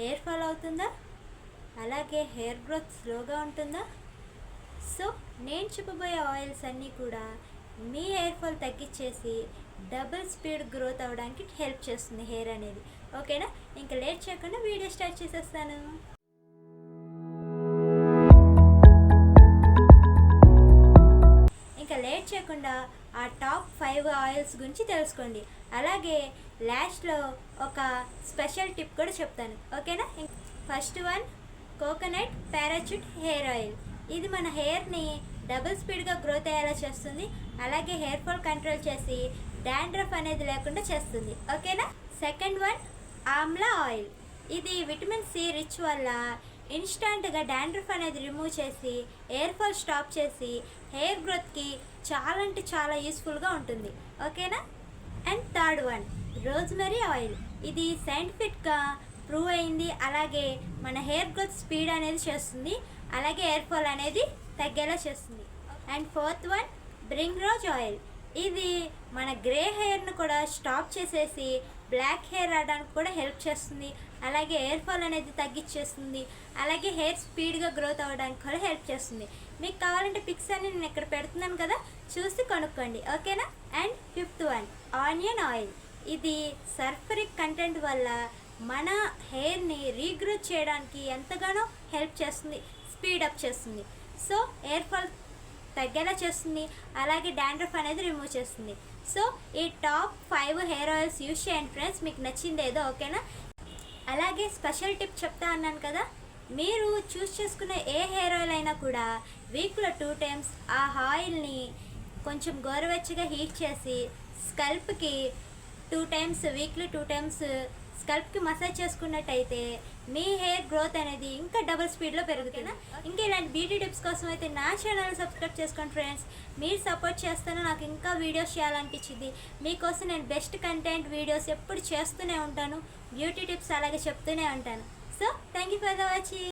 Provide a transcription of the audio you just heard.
Hair fall అవుతుందా? అలాగే hair growth స్లోగా ఉంటుందా? సో నేను చెప్పబోయే ఆయిల్స్ అన్నీ కూడా మీ హెయిర్ ఫాల్ తగ్గించేసి డబుల్ స్పీడ్ గ్రోత్ అవ్వడానికి హెల్ప్ చేస్తుంది హెయిర్ అనేది. ఓకేనా? ఇంకా లేట్ చేయకుండా వీడియో స్టార్ట్ చేసేస్తాను. ఇంకా లేట్ చేయకుండా ఆ టాప్ ఫైవ్ ఆయిల్స్ గురించి తెలుసుకోండి. అలాగే లాస్ట్లో ఒక స్పెషల్ టిప్ కూడా చెప్తాను. ఓకేనా? First one coconut Parachute hair oil. ఇది మన హెయిర్ని డబుల్ స్పీడ్గా గ్రోత్ అయ్యేలా చేస్తుంది. అలాగే హెయిర్ ఫాల్ కంట్రోల్ చేసి డాండ్రఫ్ అనేది లేకుండా చేస్తుంది. ఓకేనా? Second one amla oil. ఇది విటమిన్ సి రిచ్ వల్ల ఇన్స్టంట్గా డాండ్రఫ్ అనేది రిమూవ్ చేసి హెయిర్ ఫాల్ స్టాప్ చేసి హెయిర్ గ్రోత్కి చాలా అంటే చాలా యూస్ఫుల్గా ఉంటుంది. ఓకేనా? And third one rosemary oil. ఇది సైంటిఫిక్గా ప్రూవ్ అయింది. అలాగే మన హెయిర్ గ్రోత్ స్పీడ్ అనేది చేస్తుంది. అలాగే హెయిర్ ఫాల్ అనేది తగ్గేలా చేస్తుంది. And fourth one bhringraj oil. ఇది మన గ్రే హెయిర్ను కూడా స్టాప్ చేసేసి బ్లాక్ హెయిర్ రావడానికి కూడా హెల్ప్ చేస్తుంది. అలాగే హెయిర్ ఫాల్ అనేది తగ్గించేస్తుంది. అలాగే హెయిర్ స్పీడ్గా గ్రోత్ అవ్వడానికి కూడా హెల్ప్ చేస్తుంది. మీకు కావాలంటే పిక్స్ అన్ని నేను ఇక్కడ పెడుతున్నాను కదా చూసి కొనుక్కోండి. ఓకేనా? And fifth one onion oil. ఇది సర్ఫరిక్ కంటెంట్ వల్ల మన హెయిర్ని రీగ్రోత్ చేయడానికి ఎంతగానో హెల్ప్ చేస్తుంది స్పీడ్ అప్ చేస్తుంది. సో హెయిర్ ఫాల్ తగ్గేలా చేస్తుంది. అలాగే డాండ్రఫ్ అనేది రిమూవ్ చేస్తుంది. సో ఈ top five hair oils use చేయండి ఫ్రెండ్స్ మీకు నచ్చింది ఏదో ఓకేనా అలాగే స్పెషల్ టిప్ చెప్తా అన్నాను కదా. మీరు చూస్ చేసుకునే ఏ హెయిర్ ఆయిల్ అయినా కూడా వీక్లో టూ టైమ్స్ ఆ ఆయిల్ని కొంచెం గోరువెచ్చగా హీట్ చేసి స్కల్ప్కి two times weekly two times స్కల్ప్కి massage చేసుకున్నట్టయితే మీ హెయిర్ గ్రోత్ అనేది ఇంకా డబుల్ స్పీడ్లో పెరుగుతుంది? ఇంకా ఇలాంటి బ్యూటీ టిప్స్ కోసం అయితే నా ఛానల్ సబ్స్క్రైబ్ చేసుకోండి ఫ్రెండ్స్ మీరు సపోర్ట్ చేస్తేనే నాకు ఇంకా వీడియోస్ చేయాలనిపించింది. మీకోసం నేను బెస్ట్ కంటెంట్ వీడియోస్ ఎప్పుడు చేస్తూనే ఉంటాను. బ్యూటీ టిప్స్ అలాగే చెప్తూనే ఉంటాను. So thank you for the watching